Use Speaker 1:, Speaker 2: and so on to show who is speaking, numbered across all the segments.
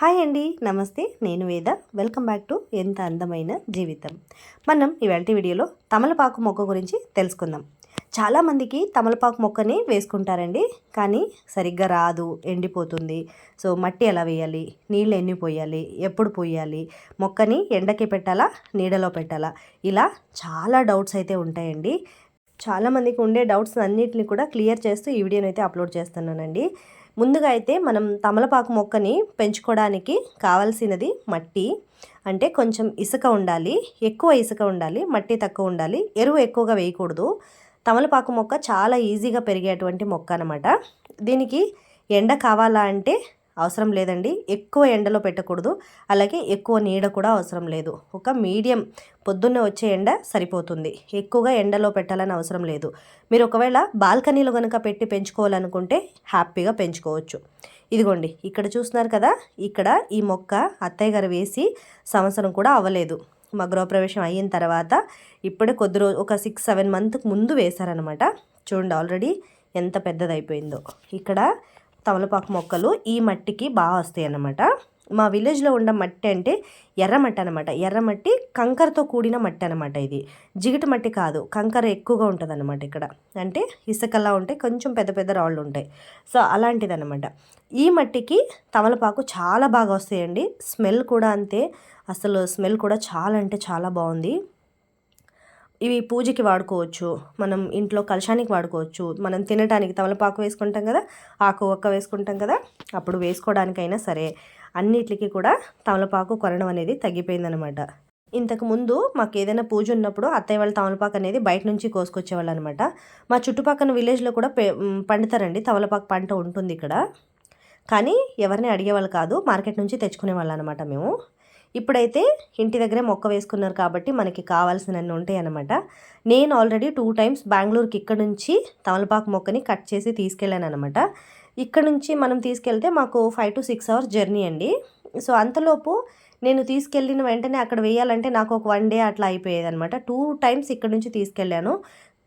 Speaker 1: Hi అండి నమస్తే. నేను వేద. వెల్కమ్ బ్యాక్ టు ఎంత అందమైన జీవితం. మనం ఇవాళ వీడియోలో తమలపాకు మొక్క గురించి తెలుసుకుందాం. చాలామందికి తమలపాకు మొక్కని వేసుకుంటారండి కానీ సరిగ్గా రాదు ఎండిపోతుంది. సో మట్టి ఎలా వేయాలి? నీళ్ళు ఎన్ని పోయాలి? ఎప్పుడు పోయాలి? మొక్కని ఎండకి పెట్టాలా? నీడలో పెట్టాలా? ఇలా చాలా డౌట్స్ అయితే ఉంటాయండి. చాలామందికి ఉండే డౌట్స్ అన్నిటిని కూడా క్లియర్ చేస్తూ ఈ వీడియోని అయితే అప్లోడ్ చేస్తున్నానండి. ముందుగా అయితే మనం తమలపాకు మొక్కని పెంచుకోవడానికి కావాల్సినది మట్టి. అంటే కొంచెం ఇసుక ఉండాలి ఎక్కువ ఇసుక ఉండాలి మట్టి తక్కువ ఉండాలి ఎరువు ఎక్కువగా వేయకూడదు. తమలపాకు మొక్క చాలా ఈజీగా పెరిగేటువంటి మొక్క అనమాట దీనికి ఎండ కావాలా అంటే అవసరం లేదండి. ఎక్కువ ఎండలో పెట్టకూడదు. అలాగే ఎక్కువ నీడ కూడా అవసరం లేదు. ఒక మీడియం పొద్దున్నే వచ్చే ఎండ సరిపోతుంది. ఎక్కువగా ఎండలో పెట్టాలని అవసరం లేదు. మీరు ఒకవేళ బాల్కనీలో కనుక పెట్టి పెంచుకోవాలనుకుంటే హ్యాపీగా పెంచుకోవచ్చు. ఇదిగోండి ఇక్కడ చూస్తున్నారు కదా ఇక్కడ ఈ మొక్క అత్తయ్య గారు వేసి సంవత్సరం కూడా అవ్వలేదు. మా గృహప్రవేశం అయిన తర్వాత ఇప్పుడే కొద్ది రోజు ఒక సిక్స్ సెవెన్ మంత్కి ముందు వేశారనమాట చూడండి ఆల్రెడీ ఎంత పెద్దదైపోయిందో. ఇక్కడ తమలపాకు మొక్కలు ఈ మట్టికి బాగా వస్తాయి అన్నమాట మా విలేజ్లో ఉన్న మట్టి అంటే ఎర్రమట్టి అనమాట ఎర్రమట్టి కంకరతో కూడిన మట్టి అనమాట ఇది. జిగిటి మట్టి కాదు కంకర ఎక్కువగా ఉంటుంది అనమాట ఇక్కడ. అంటే ఇసుకలా ఉంటాయి కొంచెం పెద్ద పెద్ద రాళ్ళు ఉంటాయి. సో అలాంటిది అనమాట ఈ మట్టికి తమలపాకు చాలా బాగా వస్తాయండి. స్మెల్ కూడా అంతే. అసలు స్మెల్ కూడా చాలా అంటే చాలా బాగుంది. ఇవి పూజకి వాడుకోవచ్చు మనం ఇంట్లో కలశానికి వాడుకోవచ్చు. మనం తినడానికి తమలపాకు వేసుకుంటాం కదా ఆకు ఒక్క వేసుకుంటాం కదా అప్పుడు వేసుకోవడానికైనా సరే అన్నిటికి కూడా తమలపాకు కొనడం అనేది తగ్గిపోయిందనమాట ఇంతకు ముందు మాకు ఏదైనా పూజ ఉన్నప్పుడు అత్తయ్య వాళ్ళ తమలపాకు అనేది బయట నుంచి కోసుకొచ్చేవాళ్ళు అనమాట మా చుట్టుపక్కల విలేజ్లో కూడా పండుతారండి తమలపాకు పంట ఉంటుంది ఇక్కడ. కానీ ఎవరిని అడిగేవాళ్ళు కాదు మార్కెట్ నుంచి తెచ్చుకునే వాళ్ళు అనమాట మేము. ఇప్పుడైతే ఇంటి దగ్గరే మొక్క వేసుకున్నారు కాబట్టి మనకి కావాల్సినన్ని ఉంటాయి అనమాట నేను ఆల్రెడీ టూ టైమ్స్ బెంగళూరుకి ఇక్కడ నుంచి తమలపాకు మొక్కని కట్ చేసి తీసుకెళ్ళాను అనమాట ఇక్కడ నుంచి మనం తీసుకెళ్తే మాకు five to six hours journey అండి. సో అంతలోపు నేను తీసుకెళ్ళిన వెంటనే అక్కడ వేయాలంటే నాకు ఒక వన్ డే అట్లా అయిపోయేది అనమాట టూ టైమ్స్ ఇక్కడ నుంచి తీసుకెళ్ళాను.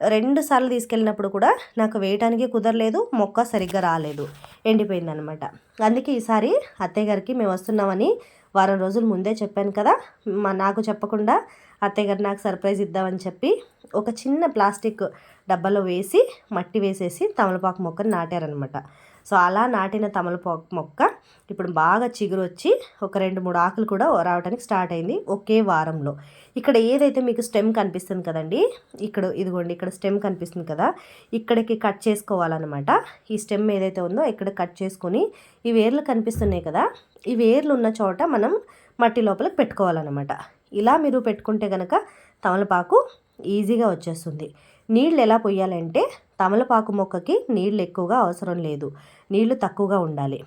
Speaker 1: రెండు సార్లు తీసుకెళ్ళినప్పుడు కూడా నాకు వేయటానికి కుదరలేదు మొక్క సరిగ్గా రాలేదు ఎండిపోయిందనమాట అందుకే ఈసారి అత్తయ్య గారికి మేము వస్తున్నామని వారం రోజుల ముందే చెప్పాను కదా మా నాకు చెప్పకుండా అత్తయ్య గారు నాకు సర్ప్రైజ్ ఇద్దామని చెప్పి ఒక చిన్న ప్లాస్టిక్ డబ్బాలో వేసి మట్టి వేసేసి తమలపాకు మొక్కను నాటారనమాట సో అలా నాటిన తమలపాకు మొక్క ఇప్పుడు బాగా చిగురు వచ్చి ఒక రెండు మూడు ఆకులు కూడా రావడానికి స్టార్ట్ అయింది ఒకే వారంలో. ఇక్కడ ఏదైతే మీకు స్టెమ్ కనిపిస్తుంది కదండి ఇక్కడ ఇదిగోండి ఇక్కడ స్టెమ్ కనిపిస్తుంది కదా ఇక్కడికి కట్ చేసుకోవాలన్నమాట. ఈ స్టెమ్ ఏదైతే ఉందో ఇక్కడ కట్ చేసుకొని ఈ వేర్లు కనిపిస్తున్నాయి కదా ఈ వేర్లు ఉన్న చోట మనం మట్టి లోపలికి పెట్టుకోవాలన్నమాట. ఇలా మీరు పెట్టుకుంటే కనుక తమలపాకు ఈజీగా వచ్చేస్తుంది. నీళ్ళు ఎలా పొయ్యాలంటే తమలపాకు మొక్కకి నీళ్ళు ఎక్కువగా అవసరం లేదు. నీళ్ళు తక్కువగా ఉండాలి.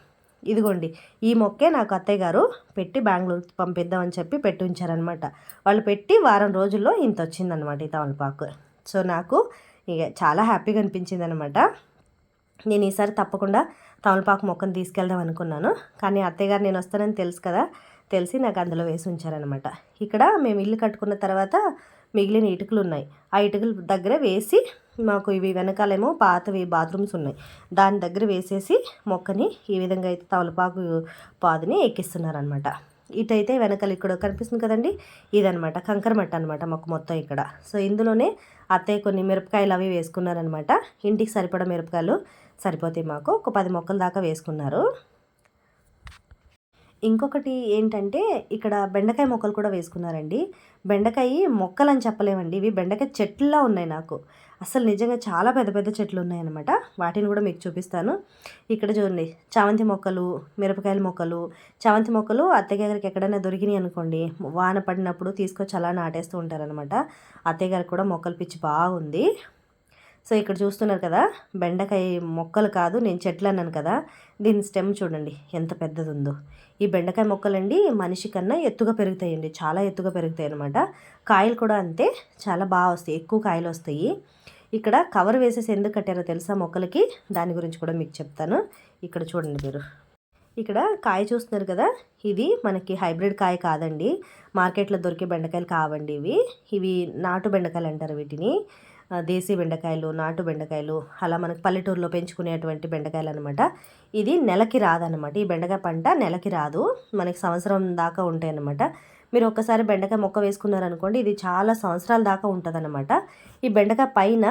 Speaker 1: ఇదిగోండి ఈ మొక్కే నాకు అత్తయ్య గారు పెట్టి బెంగళూరుకి పంపిద్దామని చెప్పి పెట్టి ఉంచారనమాట వాళ్ళు పెట్టి వారం రోజుల్లో ఇంత వచ్చిందనమాట ఈ తమలపాకు. సో నాకు ఇక చాలా హ్యాపీగా అనిపించింది అనమాట నేను ఈసారి తప్పకుండా తమలపాకు మొక్కను తీసుకెళ్దాం అనుకున్నాను. కానీ అత్తయ్య గారు నేను వస్తానని తెలుసు కదా తెలిసి నాకు అందులో వేసి ఉంచారనమాట ఇక్కడ మేము ఇల్లు కట్టుకున్న తర్వాత మిగిలిన ఇటుకలు ఉన్నాయి ఆ ఇటుకల దగ్గర వేసి మాకు ఇవి వెనకాలేమో పాతవి బాత్రూమ్స్ ఉన్నాయి. దాని దగ్గర వేసేసి మొక్కని ఈ విధంగా అయితే తవలపాకు పాదుని ఎక్కిస్తున్నారనమాట ఇటైతే వెనకాల ఇక్కడ కనిపిస్తుంది కదండి ఇదనమాట కంకరమట్ట అనమాట మొక్క మొత్తం ఇక్కడ. సో ఇందులోనే అత్తయ్య కొన్ని మిరపకాయలు అవి వేసుకున్నారనమాట ఇంటికి సరిపడా మిరపకాయలు సరిపోతాయి మాకు ఒక పది మొక్కల దాకా వేసుకున్నారు. ఇంకొకటి ఏంటంటే ఇక్కడ బెండకాయ మొక్కలు కూడా వేసుకున్నారండి. బెండకాయ మొక్కలు అని చెప్పలేమండి. ఇవి బెండకాయ చెట్లులా ఉన్నాయి నాకు. అసలు నిజంగా చాలా పెద్ద పెద్ద చెట్లు ఉన్నాయన్నమాట. వాటిని కూడా మీకు చూపిస్తాను. ఇక్కడ చూడండి. చామంతి మొక్కలు మిరపకాయల మొక్కలు. చామంతి మొక్కలు అత్తయ్య గారికి ఎక్కడైనా దొరికినాయి అనుకోండి వాన పడినప్పుడు తీసుకొచ్చి అలా నాటేస్తూ ఉంటారనమాట అత్తయ్య గారికి కూడా మొక్కలు పిచ్చి బాగుంది. సో ఇక్కడ చూస్తున్నారు కదా బెండకాయ మొక్కలు కాదు నేను చెట్లు అన్నాను కదా దీని స్టెమ్ చూడండి ఎంత పెద్దది ఉందో ఈ బెండకాయ మొక్కలండి మనిషి కన్నా ఎత్తుగా పెరుగుతాయండి చాలా ఎత్తుగా పెరుగుతాయి అనమాట కాయలు కూడా అంతే చాలా బాగా వస్తాయి ఎక్కువ కాయలు వస్తాయి. ఇక్కడ కవర్ వేసేసి ఎందుకు కట్టారో తెలుసా మొక్కలకి? దాని గురించి కూడా మీకు చెప్తాను. ఇక్కడ చూడండి మీరు. ఇక్కడ కాయ చూస్తున్నారు కదా ఇది మనకి హైబ్రిడ్ కాయ కాదండి. మార్కెట్లో దొరికే బెండకాయలు కావండి ఇవి. ఇవి నాటు బెండకాయలు అంటారు వీటిని. దేశీ బెండకాయలు నాటు బెండకాయలు అలా మనకు పల్లెటూరులో పెంచుకునేటువంటి బెండకాయలు అనమాట ఇది నెలకి రాదనమాట ఈ బెండకాయ పంట నెలకి రాదు. మనకి సంవత్సరం దాకా ఉంటాయన్నమాట. మీరు ఒక్కసారి బెండకాయ మొక్క వేసుకున్నారనుకోండి ఇది చాలా సంవత్సరాల దాకా ఉంటుందన్నమాట. ఈ బెండకాయ పైన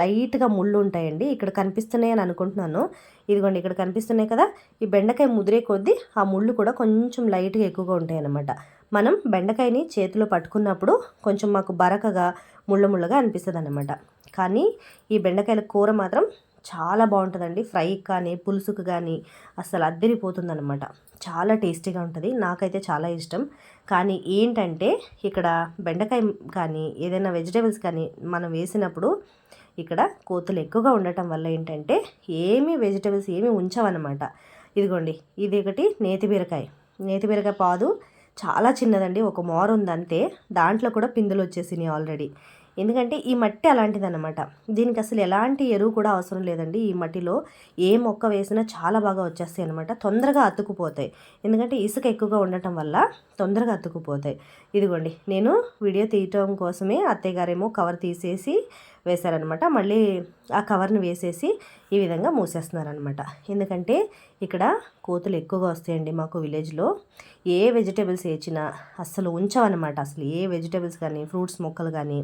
Speaker 1: లైట్గా ముళ్ళు ఉంటాయండి. ఇక్కడ కనిపిస్తున్నాయి అని అనుకుంటున్నాను. ఇదిగోండి ఇక్కడ కనిపిస్తున్నాయి కదా. ఈ బెండకాయ ముదిరే కొద్దీ ఆ ముళ్ళు కూడా కొంచెం లైట్గా ఎక్కువగా ఉంటాయి అన్నమాట మనం బెండకాయని చేతిలో పట్టుకున్నప్పుడు కొంచెం మాకు బరకగా ముళ్ళ ముళ్ళగా అనిపిస్తుంది అనమాట కానీ ఈ బెండకాయల కూర మాత్రం చాలా బాగుంటుందండి. ఫ్రై కానీ పులుసుకు కానీ అసలు అద్దరిపోతుంది అనమాట చాలా టేస్టీగా ఉంటుంది. నాకైతే చాలా ఇష్టం. కానీ ఏంటంటే ఇక్కడ బెండకాయ కానీ ఏదైనా వెజిటేబుల్స్ కానీ మనం వేసినప్పుడు ఇక్కడ కోతులు ఎక్కువగా ఉండటం వల్ల ఏంటంటే ఏమీ వెజిటేబుల్స్ ఏమీ ఉంచవన్నమాట. ఇదిగోండి ఇది ఒకటి నేతి బీరకాయ. నేతి బీరకాయ పాదు చాలా చిన్నదండి. ఒక మోర ఉంది అంతే దాంట్లో కూడా పిందులు వచ్చేసినాయి ఆల్రెడీ. ఎందుకంటే ఈ మట్టి అలాంటిదన్నమాట. దీనికి అసలు ఎలాంటి ఎరువు కూడా అవసరం లేదండి. ఈ మట్టిలో ఏ మొక్క వేసినా చాలా బాగా వచ్చేస్తాయి అనమాట తొందరగా అతుకుపోతాయి. ఎందుకంటే ఇసుక ఎక్కువగా ఉండటం వల్ల తొందరగా అతుకుపోతాయి. ఇదిగోండి నేను వీడియో తీయటం కోసమే అత్తయ్య గారేమో కవర్ తీసేసి వేశారనమాట. మళ్ళీ ఆ కవర్ని వేసేసి ఈ విధంగా మూసేస్తున్నారనమాట. ఎందుకంటే ఇక్కడ కోతులు ఎక్కువగా వస్తాయండి మాకు విలేజ్లో. ఏ వెజిటేబుల్స్ వేచినా అస్సలు ఉంచవన్నమాట అసలు ఏ వెజిటేబుల్స్ కానీ ఫ్రూట్స్ మొక్కలు కానీ.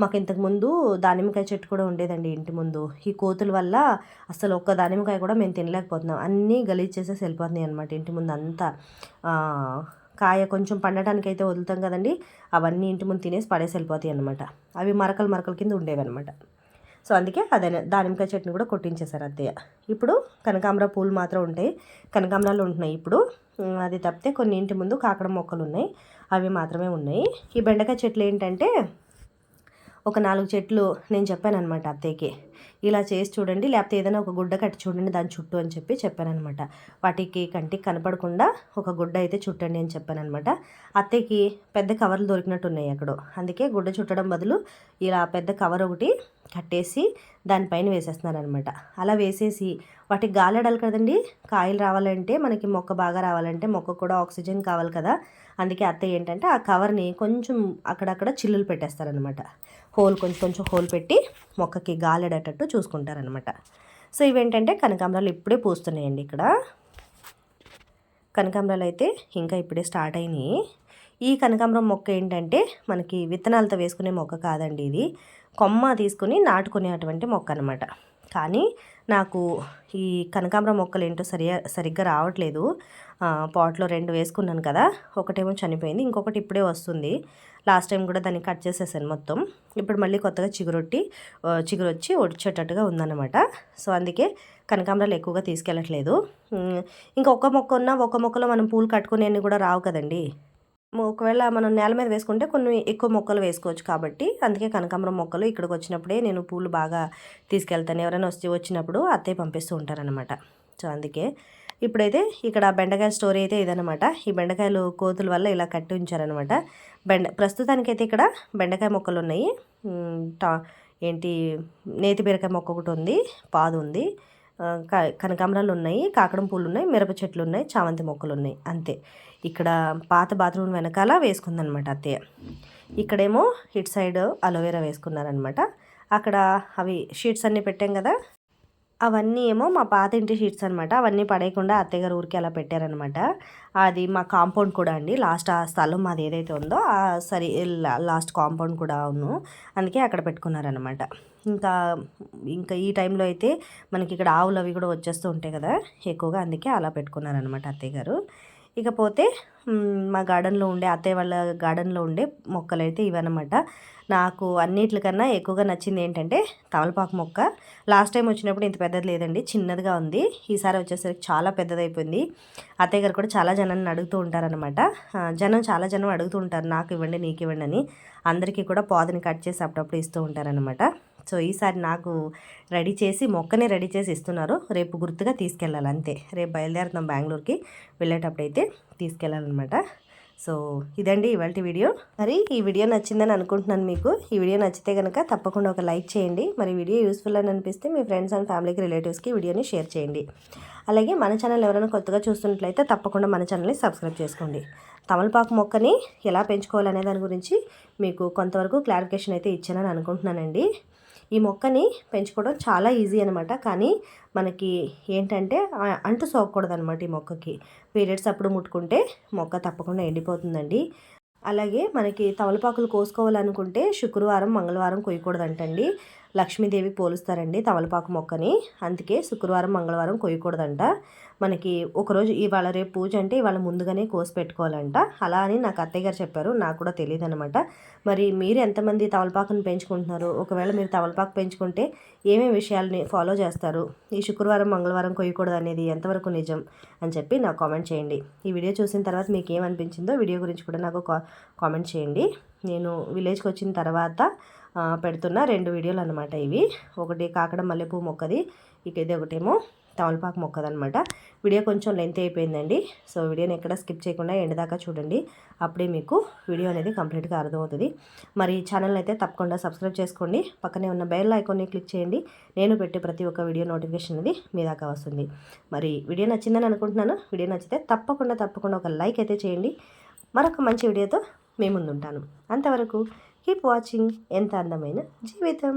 Speaker 1: మాకు ఇంతకుముందు దానిమ్మకాయ చెట్టు కూడా ఉండేదండి ఇంటి ముందు. ఈ కోతుల వల్ల అసలు ఒక్క దానిమ్మకాయ కూడా మేము తినలేకపోతున్నాం. అన్నీ గలీజ్ చేసేసి వెళ్ళిపోతున్నాయి అనమాట ఇంటి ముందు అంతా కాయ కొంచెం పండటానికి అయితే వదులుతాం కదండి. అవన్నీ ఇంటి ముందు తినేసి పడేసి వెళ్ళిపోతాయి అనమాట అవి మరకలు మరకల కింద ఉండేవి అనమాట సో అందుకే అదే దానిమ్మకాయ చెట్టుని కూడా కొట్టించేశారు అత్తయ్య. ఇప్పుడు కనకాంబర పూలు మాత్రం ఉంటాయి. కనకాంబరాలు ఉంటున్నాయి ఇప్పుడు. అది తప్పితే కొన్ని ఇంటి ముందు కాకడ మొక్కలు ఉన్నాయి. అవి మాత్రమే ఉన్నాయి. ఈ బెండకాయ చెట్లు ఏంటంటే ఒక నాలుగు చెట్లు నేను చెప్పాను అనమాట అత్తయ్యకి. ఇలా చేసి చూడండి లేకపోతే ఏదైనా ఒక గుడ్డ కట్టి చూడండి దాని చుట్టూ అని చెప్పి చెప్పానమాట వాటికి కంటికి కనపడకుండా ఒక గుడ్డ అయితే చుట్టండి అని చెప్పానమాట అత్తయ్యకి పెద్ద కవర్లు దొరికినట్టు ఉన్నాయి అక్కడ అందుకే గుడ్డ చుట్టడం బదులు ఇలా పెద్ద కవర్ ఒకటి కట్టేసి దానిపైన వేసేస్తున్నారనమాట అలా వేసేసి వాటికి గాలాడాలి కదండి కాయలు రావాలంటే మనకి మొక్క బాగా రావాలంటే మొక్క కూడా ఆక్సిజన్ కావాలి కదా. అందుకే అత్తయ్య ఏంటంటే ఆ కవర్ని కొంచెం అక్కడక్కడ చిల్లులు పెట్టేస్తారనమాట హోల్ కొంచెం కొంచెం హోల్ పెట్టి మొక్కకి గాలిడేటట్టు చూసుకుంటారనమాట సో ఇవేంటంటే కనకాంబరాలు ఇప్పుడే పూస్తున్నాయండి ఇక్కడ. కనకాంబరాలు అయితే ఇంకా ఇప్పుడే స్టార్ట్ అయినాయి. ఈ కనకాంబరం మొక్క ఏంటంటే మనకి విత్తనాలతో వేసుకునే మొక్క కాదండి ఇది. కొమ్మ తీసుకుని నాటుకునేటువంటి మొక్క అనమాట కానీ నాకు ఈ కనకాంబరం మొక్కలు ఏంటో సరిగా సరిగ్గా రావట్లేదు. పాట్లో రెండు వేసుకున్నాను కదా ఒకటేమో చనిపోయింది ఇంకొకటి ఇప్పుడే వస్తుంది. లాస్ట్ టైం కూడా దాన్ని కట్ చేసేసాను మొత్తం. ఇప్పుడు మళ్ళీ కొత్తగా చిగురొట్టి చిగురొచ్చి ఒడిచేటట్టుగా వచ్చేటట్టుగా ఉందన్నమాట. సో అందుకే కనకాంబరాలు ఎక్కువగా తీసుకెళ్ళట్లేదు. ఇంకా ఒక మొక్క ఉన్నా ఒక మొక్కలో మనం పూలు కట్టుకునేవి కూడా రావు కదండి. ఒకవేళ మనం నేల మీద వేసుకుంటే కొన్ని ఎక్కువ మొక్కలు వేసుకోవచ్చు కాబట్టి అందుకే కనకాంబరం మొక్కలు ఇక్కడికి వచ్చినప్పుడే నేను పూలు బాగా తీసుకెళ్తాను. ఎవరైనా వస్తే వచ్చినప్పుడు అత్తయ్య పంపిస్తూ ఉంటారనమాట సో అందుకే ఇప్పుడైతే ఇక్కడ బెండకాయ స్టోరీ అయితే ఇదనమాట ఈ బెండకాయలు కోతుల వల్ల ఇలా కట్టి ఉంచారనమాట బెండ ప్రస్తుతానికైతే ఇక్కడ బెండకాయ మొక్కలు ఉన్నాయి. టా ఏంటి నేతి బీరకాయ మొక్క ఒకటి ఉంది పాదు ఉంది. కనకాంబరాలు ఉన్నాయి కాకడం పూలు ఉన్నాయి మిరప చెట్లు ఉన్నాయి చామంతి మొక్కలు ఉన్నాయి అంతే. ఇక్కడ పాత బాత్రూమ్ వెనకాల వేసుకుందనమాట అత్తయ్య. ఇక్కడేమో ఇటు సైడ్ అలోవెరా వేసుకున్నారనమాట. అక్కడ అవి షీట్స్ అన్నీ పెట్టాం కదా. అవన్నీ ఏమో మా పాత ఇంటి షీట్స్ అనమాట అవన్నీ పడేయకుండా అత్తయ్యగారు ఊరికి అలా పెట్టారనమాట అది మా కాంపౌండ్ కూడా అండి. లాస్ట్ ఆ స్థలం మాది ఏదైతే ఉందో ఆ సరి లా- లాస్ట్ కాంపౌండ్ కూడా అవును అందుకే అక్కడ పెట్టుకున్నారనమాట ఇంకా ఇంకా ఈ టైంలో అయితే మనకి ఇక్కడ ఆవులు అవి కూడా వచ్చేస్తూ ఉంటాయి కదా ఎక్కువగా అందుకే అలా పెట్టుకున్నారనమాట అత్తయ్య గారు ఇకపోతే మా గార్డెన్లో ఉండే అత్తయ్య వాళ్ళ గార్డెన్లో ఉండే మొక్కలు అయితే ఇవన్నమాట. నాకు అన్నిటికన్నా ఎక్కువగా నచ్చింది ఏంటంటే తమలపాకు మొక్క. లాస్ట్ టైం వచ్చినప్పుడు ఇంత పెద్దది లేదండి చిన్నదిగా ఉంది. ఈసారి వచ్చేసరికి చాలా పెద్దదైపోయింది. అత్తయ్య గారు కూడా చాలా జనాన్ని అడుగుతూ ఉంటారనమాట జనం చాలా జనం అడుగుతూ ఉంటారు నాకు ఇవ్వండి నీకు ఇవ్వండి అని. అందరికీ కూడా పాదని కట్ చేసి అప్పుడప్పుడు ఇస్తూ ఉంటారనమాట సో ఈసారి నాకు రెడీ చేసి మొక్కనే రెడీ చేసి ఇస్తున్నారు. రేపు గుర్తుగా తీసుకెళ్ళాలి అంతే. రేపు బయలుదేరుతాం బెంగళూరుకి. వెళ్ళేటప్పుడు అయితే తీసుకెళ్ళాలన్నమాట. సో ఇదండి ఇవాళ వీడియో. మరి ఈ వీడియో నచ్చిందని అనుకుంటున్నాను మీకు. ఈ వీడియో నచ్చితే కనుక తప్పకుండా ఒక లైక్ చేయండి. మరి వీడియో యూస్ఫుల్ అని అనిపిస్తే మీ ఫ్రెండ్స్ అండ్ ఫ్యామిలీకి రిలేటివ్స్కి వీడియోని షేర్ చేయండి. అలాగే మన ఛానల్ ఎవరైనా కొత్తగా చూస్తున్నట్లయితే తప్పకుండా మన ఛానల్ని సబ్స్క్రైబ్ చేసుకోండి. తమలపాకు మొక్కని ఎలా పెంచుకోవాలనే దాని గురించి మీకు కొంతవరకు క్లారిఫికేషన్ అయితే ఇచ్చానని అనుకుంటున్నానండి. ఈ మొక్కని పెంచుకోవడం చాలా ఈజీ అనమాట కానీ మనకి ఏంటంటే అంటు సోకూడదు అనమాట ఈ మొక్కకి. పీరియడ్స్ అప్పుడు ముట్టుకుంటే మొక్క తప్పకుండా ఎండిపోతుందండి. అలాగే మనకి తమలపాకులు కోసుకోవాలనుకుంటే శుక్రవారం మంగళవారం కొయ్యకూడదంటండి. లక్ష్మీదేవికి పోలుస్తారండి తమలపాకు మొక్కని. అందుకే శుక్రవారం మంగళవారం కొయ్యకూడదంట. మనకి ఒకరోజు ఇవాళ రేపు పూజ అంటే ఇవాళ ముందుగానే కోసి పెట్టుకోవాలంట. అలా అని నాకు అత్తయ్య గారు చెప్పారు. నాకు కూడా తెలియదు అనమాట మరి మీరు ఎంతమంది తమలపాకుని పెంచుకుంటున్నారు? ఒకవేళ మీరు తమలపాకు పెంచుకుంటే ఏమేమి విషయాలని ఫాలో చేస్తారు? ఈ శుక్రవారం మంగళవారం కొయ్యకూడదు అనేది ఎంతవరకు నిజం అని చెప్పి నాకు కామెంట్ చేయండి. ఈ వీడియో చూసిన తర్వాత మీకు ఏమనిపించిందో వీడియో గురించి కూడా నాకు కా- కామెంట్ చేయండి. నేను విలేజ్కి వచ్చిన తర్వాత పెడుతున్న రెండు వీడియోలు అనమాట ఇవి. ఒకటి కాకడ మల్లెపూ మొక్కది ఇక ఇది ఒకటేమో తమలపాకు మొక్కదనమాట వీడియో కొంచెం లెంత్ అయిపోయిందండి. సో వీడియోని ఎక్కడ స్కిప్ చేయకుండా ఎండ్ దాకా చూడండి. అప్పుడే మీకు వీడియో అనేది కంప్లీట్గా అర్థమవుతుంది. మరి ఛానల్ అయితే తప్పకుండా సబ్స్క్రైబ్ చేసుకోండి. పక్కనే ఉన్న బెల్ ఐకాన్ని క్లిక్ చేయండి. నేను పెట్టే ప్రతి ఒక్క వీడియో నోటిఫికేషన్ అనేది మీ దాకా వస్తుంది. మరి వీడియో నచ్చిందని అనుకుంటున్నాను. వీడియో నచ్చితే తప్పకుండా తప్పకుండా ఒక లైక్ అయితే చేయండి. మరొక మంచి వీడియోతో మీ ముందుంటాను. అంతవరకు కీప్ వాచింగ్ ఎంత అందమైన జీవితం.